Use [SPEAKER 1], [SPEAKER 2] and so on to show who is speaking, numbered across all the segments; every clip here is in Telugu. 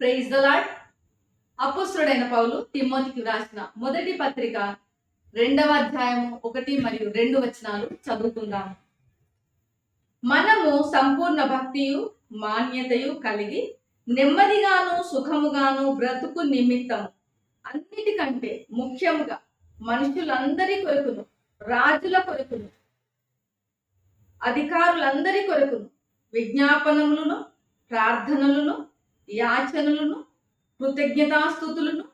[SPEAKER 1] ప్రైజ్ ద లాడ్ అపోస్తుడైన పౌలు తిమ్మోతికి వ్రాసిన మొదటి పత్రిక రెండవ అధ్యాయము ఒకటి మరియు రెండు వచనాలు చదువుకుందాము మనము సంపూర్ణ భక్తియు మాన్యతయు కలిగి నెమ్మదిగాను సుఖముగాను బ్రతుకు నిమిత్తము. అన్నిటికంటే ముఖ్యముగా మనుషులందరి కొరకును రాజుల కొరకును అధికారులందరి కొరకును విజ్ఞాపనములను ప్రార్థనలను యాచనలను కృతజ్ఞతాస్థుతులను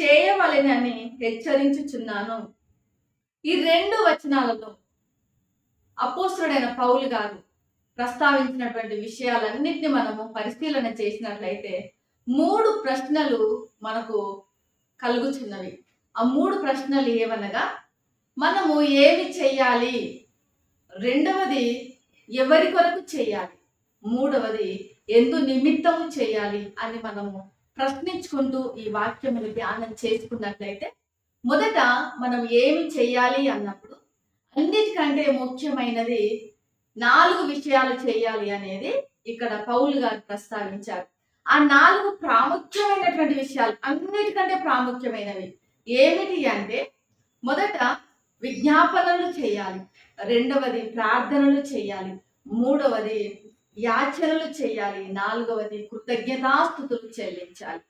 [SPEAKER 1] చేయవలెనని హెచ్చరించుచున్నాను. ఈ రెండు వచనాలలో అపోస్తుడైన పౌలు గారు ప్రస్తావించినటువంటి విషయాలన్నింటినీ మనము పరిశీలన చేసినట్లయితే మూడు ప్రశ్నలు మనకు కలుగుచున్నవి. ఆ మూడు ప్రశ్నలు ఏవనగా మనము ఏమి చెయ్యాలి? రెండవది ఎవరి కొరకు చేయాలి మూడవది ఎందు నిమిత్తము చేయాలి అని మనము ప్రశ్నించుకుంటూ ఈ వాక్యమును ధ్యానం చేసుకున్నట్లయితే మొదట మనం ఏమి చేయాలి అన్నప్పుడు అన్నిటికంటే ముఖ్యమైనది నాలుగు విషయాలు చేయాలి అనేది ఇక్కడ పౌలు గారు ప్రస్తావించారు. ఆ నాలుగు ప్రాముఖ్యమైనటువంటి విషయాలు అన్నిటికంటే ప్రాముఖ్యమైనవి ఏమిటి అంటే మొదట విజ్ఞాపనలు చేయాలి. రెండవది ప్రార్థనలు చేయాలి. మూడవది యాచనలు చేయాలి. నాలుగవది కృతజ్ఞతాస్థుతులు చెల్లించాలి.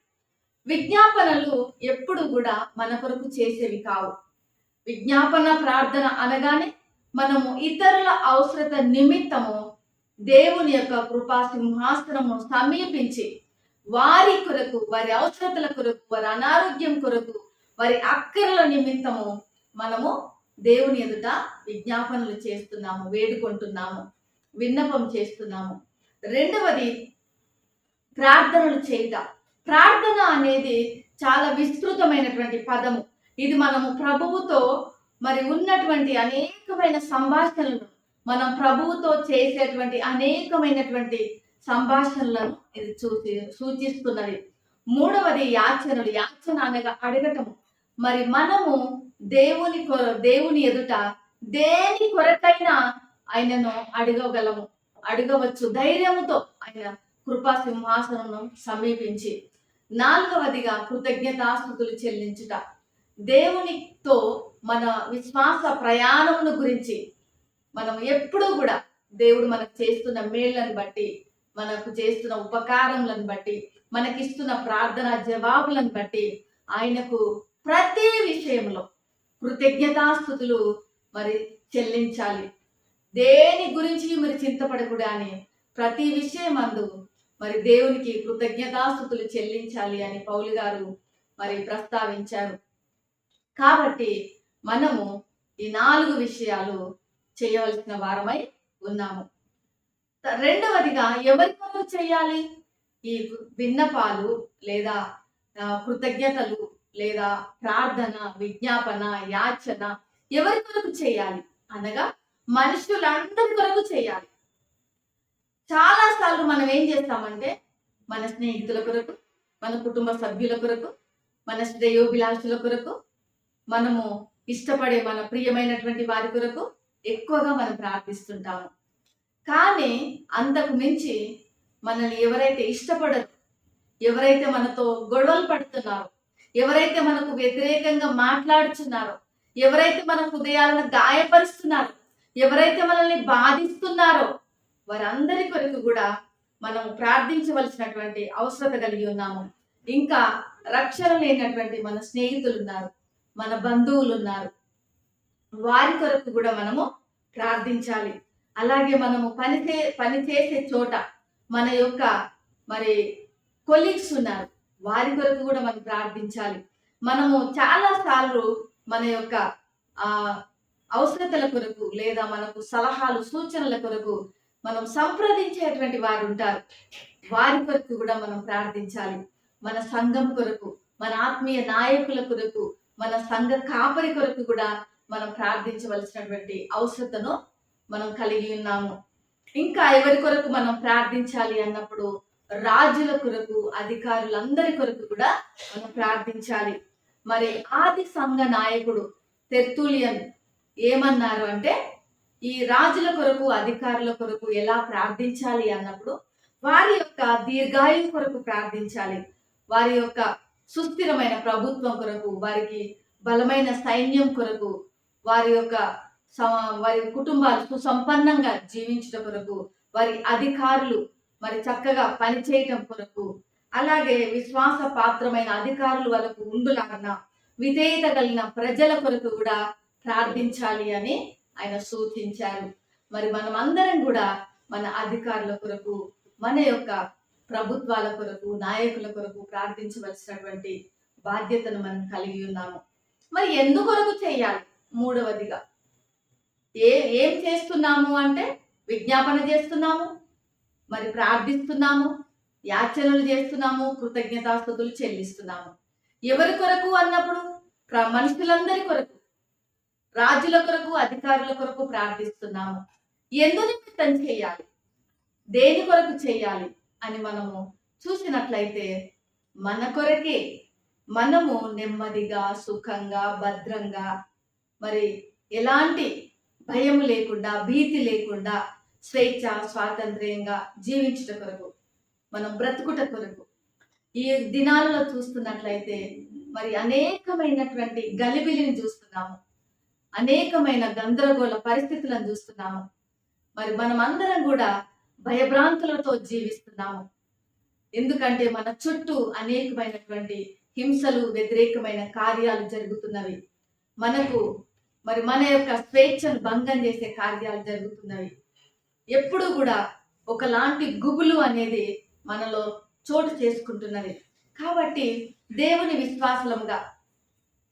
[SPEAKER 1] విజ్ఞాపనలు ఎప్పుడు కూడా మన కొరకు చేసేవి కావు. విజ్ఞాపన ప్రార్థన అనగానే మనము ఇతరుల అవసరత నిమిత్తము దేవుని యొక్క కృపా సింహాసనము సమీపించి వారి కొరకు వారి అవసరతల కొరకు వారి అనారోగ్యం కొరకు వారి అక్కరల నిమిత్తము మనము దేవుని ఎదుట విజ్ఞాపనలు చేస్తున్నాము వేడుకుంటున్నాము. విన్నపం చేస్తున్నాము. రెండవది ప్రార్థనలు చేయుట. ప్రార్థన అనేది చాలా విస్తృతమైనటువంటి పదము. ఇది మనము ప్రభువుతో మరి ఉన్నటువంటి అనేకమైన సంభాషణలను మనం ప్రభువుతో చేసేటువంటి అనేకమైనటువంటి సంభాషణలను ఇది చూసి సూచిస్తున్నది. మూడవది యాచనలు. యాచన అనగా అడగటము. మరి మనము దేవుని కొర దేవుని ఎదుట దేని కొరకైనా ఆయనను అడగగలము. అడగవచ్చు. ధైర్యముతో ఆయన కృపా సింహాసనం సమీపించి నాలుగవదిగా కృతజ్ఞతాస్థుతులు చెల్లించుట. దేవునితో మన విశ్వాస ప్రయాణమును గురించి మనం ఎప్పుడూ కూడా దేవుడు మనకు చేస్తున్న మేళ్ళను బట్టి మనకు చేస్తున్న ఉపకారములను బట్టి మనకిస్తున్న ప్రార్థన జవాబులను బట్టి ఆయనకు ప్రతి విషయంలో కృతజ్ఞతాస్థుతులు మరి చెల్లించాలి. దేని గురించి మరి చింతపడకూడదు అని ప్రతి విషయం అందు మరి దేవునికి కృతజ్ఞతాస్థుతులు చెల్లించాలి అని పౌలు గారు మరి ప్రస్తావించారు. కాబట్టి మనము ఈ నాలుగు విషయాలు చేయవలసిన వారమై ఉన్నాము. రెండవదిగా ఎవరి కొరకు చేయాలి? ఈ విన్నపాలు లేదా కృతజ్ఞతలు లేదా ప్రార్థన విజ్ఞాపన యాచన ఎవరి కొరకు చేయాలి? అనగా మనుషులందరి కొరకు చేయాలి. చాలా సార్లు మనం ఏం చేస్తామంటే మన స్నేహితుల కొరకు మన కుటుంబ సభ్యుల కొరకు మన శ్రేయోభిలాషుల కొరకు మనము ఇష్టపడే మన ప్రియమైనటువంటి వారి కొరకు ఎక్కువగా మనం ప్రార్థిస్తుంటాము. కానీ అంతకు మించి మనల్ని ఎవరైతే ఇష్టపడరు ఎవరైతే మనతో గొడవలు పడుతున్నారో ఎవరైతే మనకు వ్యతిరేకంగా మాట్లాడుచున్నారో ఎవరైతే మన హృదయాలను గాయపరుస్తున్నారో ఎవరైతే మనల్ని బాధిస్తున్నారో వారందరి కొరకు కూడా మనం ప్రార్థించవలసినటువంటి అవసరత కలిగి ఉన్నాము. ఇంకా రక్షణ లేనటువంటి మన స్నేహితులు ఉన్నారు మన బంధువులు ఉన్నారు. వారి కొరకు కూడా మనము ప్రార్థించాలి. అలాగే మనము పని చే పని చేసే చోట మన యొక్క మరి కొలీగ్స్ ఉన్నారు వారి కొరకు కూడా మనం ప్రార్థించాలి. మనము చాలా సార్లు మన యొక్క అవసరతల కొరకు లేదా మనకు సలహాలు సూచనల కొరకు మనం సంప్రదించేటువంటి వారు ఉంటారు. వారి కొరకు కూడా మనం ప్రార్థించాలి. మన సంఘం కొరకు మన ఆత్మీయ నాయకుల కొరకు మన సంఘ కాపరి కొరకు కూడా మనం ప్రార్థించవలసినటువంటి అవసరతను మనం కలిగి ఉన్నాము. ఇంకా ఎవరి కొరకు మనం ప్రార్థించాలి అన్నప్పుడు రాజుల కొరకు అధికారులందరి కొరకు కూడా మనం ప్రార్థించాలి. మరి ఆది సంఘ నాయకుడు తెర్తులియన్ ఏమన్నారు అంటే ఈ రాజుల కొరకు అధికారుల కొరకు ఎలా ప్రార్థించాలి అన్నప్పుడు వారి యొక్క దీర్ఘాయువు కొరకు ప్రార్థించాలి. వారి యొక్క సుస్థిరమైన ప్రభుత్వం కొరకు వారికి బలమైన సైన్యం కొరకు వారి యొక్క వారి కుటుంబాలు సుసంపన్నంగా జీవించడం కొరకు వారి అధికారులు మరి చక్కగా పనిచేయటం కొరకు అలాగే విశ్వాస పాత్రమైన అధికారులు వాళ్ళకు ఉండులాగన విధేయత కలిగిన ప్రజల కొరకు కూడా ప్రార్థించాలి అని ఆయన సూచించారు. మరి మనం అందరం కూడా మన అధికారుల కొరకు మన యొక్క ప్రభుత్వాల కొరకు నాయకుల కొరకు ప్రార్థించవలసినటువంటి బాధ్యతను మనం కలిగి ఉన్నాము. మరి ఎందుకొరకు చేయాలి? మూడవదిగా ఏ ఏం చేస్తున్నాము అంటే విజ్ఞాపన చేస్తున్నాము మరి ప్రార్థిస్తున్నాము యాచనలు చేస్తున్నాము కృతజ్ఞతాస్థుతులు చెల్లిస్తున్నాము. ఎవరి కొరకు అన్నప్పుడు? మనుషులందరి కొరకు. రాజుల కొరకు అధికారుల కొరకు ప్రార్థిస్తున్నాము. ఎందు నిమిత్తం చేయాలి? దేని కొరకు చేయాలి అని మనము చూసినట్లయితే మన కొరకే మనము నెమ్మదిగా సుఖంగా భద్రంగా మరి ఎలాంటి భయం లేకుండా భీతి లేకుండా స్వేచ్ఛ స్వాతంత్ర్యంగా జీవించుట కొరకు మనం బ్రతుకుట కొరకు ఈ దినాలలో చూస్తున్నట్లయితే మరి అనేకమైనటువంటి గలిబిలిని చూస్తున్నాము. అనేకమైన గందరగోళ పరిస్థితులను చూస్తున్నాము. మరి మనం అందరం కూడా భయభ్రాంతులతో జీవిస్తున్నాము. ఎందుకంటే మన చుట్టూ అనేకమైనటువంటి హింసలు వ్యతిరేకమైన కార్యాలు జరుగుతున్నవి. మనకు మరి మన యొక్క స్వేచ్ఛను భంగం చేసే కార్యాలు జరుగుతున్నవి. ఎప్పుడు కూడా ఒకలాంటి గుబులు అనేది మనలో చోటు చేసుకుంటున్నది కాబట్టి దేవుని విశ్వాసముగా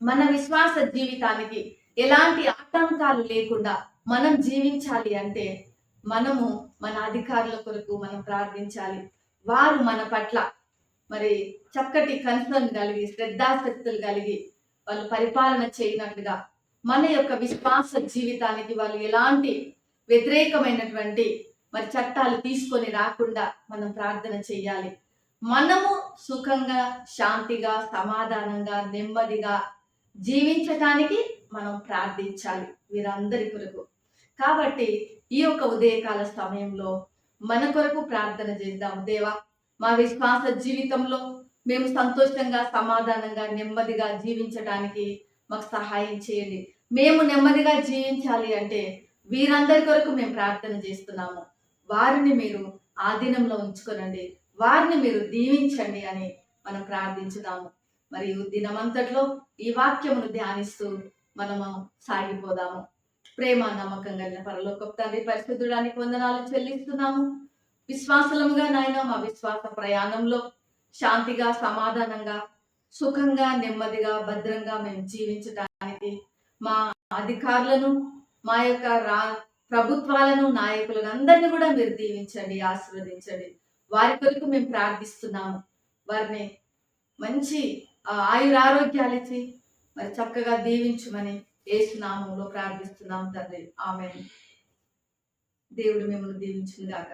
[SPEAKER 1] మన విశ్వాస జీవితానికి ఎలాంటి ఆటంకాలు లేకుండా మనం జీవించాలి అంటే మనము మన అధికారుల కొరకు మనం ప్రార్థించాలి. వారు మన పట్ల మరి చక్కటి కన్సర్న్ కలిగి శ్రద్ధాశక్తులు కలిగి వాళ్ళు పరిపాలన చేయనట్టుగా మన యొక్క విశ్వాస జీవితానికి వాళ్ళు ఎలాంటి వ్యతిరేకమైనటువంటి మరి చట్టాలు తీసుకొని రాకుండా మనం ప్రార్థన చేయాలి. మనము సుఖంగా శాంతిగా సమాధానంగా నెమ్మదిగా జీవించటానికి మనం ప్రార్థించాలి వీరందరి కొరకు. కాబట్టి ఈ యొక్క ఉదయకాల సమయంలో మన కొరకు ప్రార్థన చేద్దాం. దేవా మా విశ్వాస జీవితంలో మేము సంతోషంగా సమాధానంగా నెమ్మదిగా జీవించడానికి మాకు సహాయం చేయండి. మేము నెమ్మదిగా జీవించాలి అంటే వీరందరి కొరకు మేము ప్రార్థన చేస్తున్నాము. వారిని మీరు ఆధీనంలో ఉంచుకోనండి. వారిని మీరు దీవించండి అని మనం ప్రార్థించుదాము. మరియు దినమంతట్లో ఈ వాక్యమును ధ్యానిస్తూ మనము సాగిపోదాము. ప్రేమ నమ్మకం కలిగిన పరలోకపు తండ్రి పరిశుద్ధుడానికి వందనాలు చెల్లిస్తున్నాము. విశ్వాసలముగా నాయన మా విశ్వాస ప్రయాణంలో శాంతిగా సమాధానంగా సుఖంగా నెమ్మదిగా భద్రంగా మేము జీవించడానికి మా అధికారులను మా యొక్క రా ప్రభుత్వాలను నాయకులను అందరినీ కూడా మీరు దీవించండి ఆశీర్వదించండి. వారి కొరకు మేము ప్రార్థిస్తున్నాము. వారిని మంచి ఆయురారోగ్యాలు ఇచ్చి మరి చక్కగా దీవించమని ఏసునామంలో ప్రార్థిస్తున్నాం తండ్రి. ఆమె దేవుడు మిమ్మల్ని దీవించిందాక